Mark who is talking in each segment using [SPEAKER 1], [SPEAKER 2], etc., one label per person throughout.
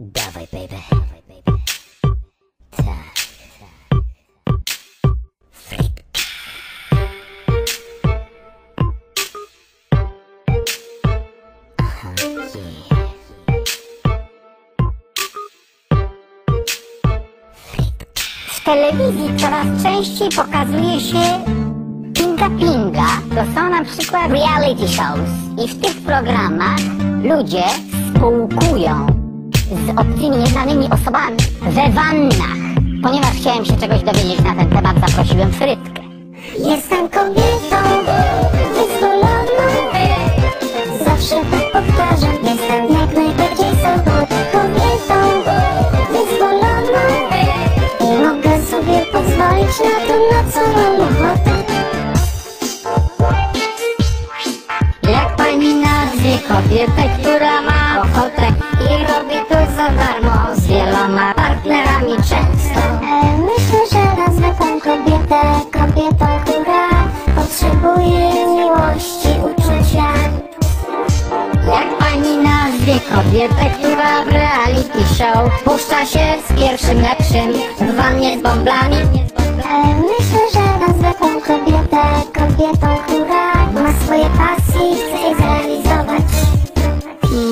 [SPEAKER 1] Dawaj, baby. Dawaj, baby.
[SPEAKER 2] W telewizji coraz częściej pokazuje się Pinga Pinga. To są na przykład reality shows. I w tych programach ludzie spółkują z obcymi, nieznanymi osobami. We wannach. Ponieważ chciałem się czegoś dowiedzieć na ten temat, zaprosiłem Frytkę.
[SPEAKER 3] Jestem kobietą wyzwoloną. Zawsze tak powtarzam Jestem jak najbardziej sobą. Kobietą wyzwoloną. I mogę sobie pozwolić na to, na co mam ochotę.
[SPEAKER 2] Jak pani nazwie kobietę, która ma ochotę i robi to za darmo z wieloma partnerami często.
[SPEAKER 3] E, Myślę, że nazwę tą kobietę Kobietą, która potrzebuje miłości, uczucia
[SPEAKER 2] Jak pani nazwie kobietę, która w reality show puszcza się z pierwszym lepszym w wannie z bąblami?
[SPEAKER 3] E, Myślę, że nazwę tą kobietę Kobietą, która ma swoje pasje i chce je zrealizować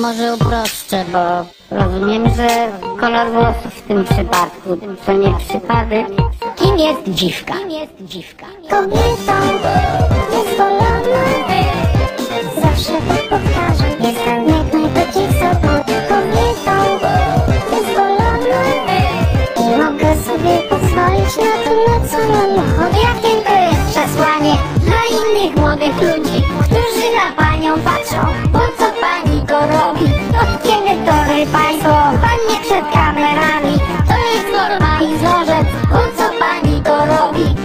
[SPEAKER 2] Może uproszczę, bo rozumiem, że kolor włosów w tym przypadku to nie przypadek. Kim jest dziwka? Kim jest dziwka?
[SPEAKER 3] Kobietą
[SPEAKER 2] państwo? Pani przed kamerami, to jest norma i wzorzec. Po co pani to robi?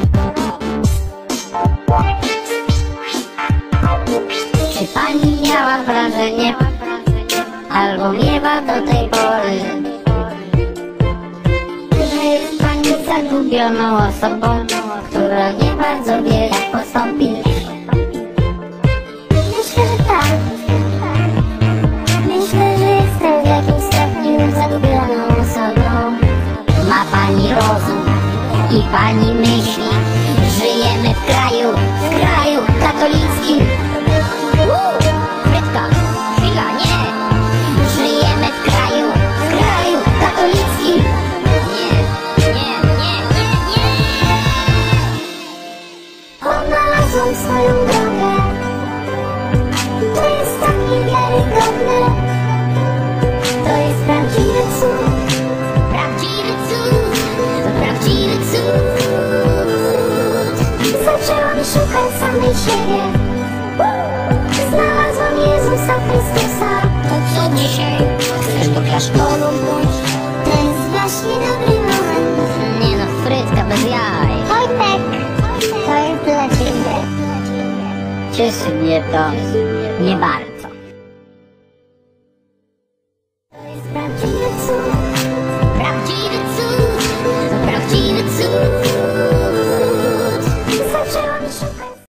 [SPEAKER 2] Czy pani miała wrażenie, albo miewa do tej pory, że jest pani zagubioną osobą, pani myśli. Żyjemy w kraju, w kraju katolickim. Uuu, Frytka, chwila, nie. Żyjemy w kraju, w kraju katolickim. Nie, nie, nie, nie, nie.
[SPEAKER 3] Odnalazłam swoją drogę To jest tak niewiarygodne Zaczęłam szukać samej siebie Znalazłam Jezusa Chrystusa
[SPEAKER 2] To co dzisiaj? Chcesz do klasztoru pójść?
[SPEAKER 3] To jest właśnie dobry moment
[SPEAKER 2] Nie no, Frytka bez jaj.
[SPEAKER 3] Wojtek, to jest dla ciebie
[SPEAKER 2] Cieszy mnie to nie bardzo.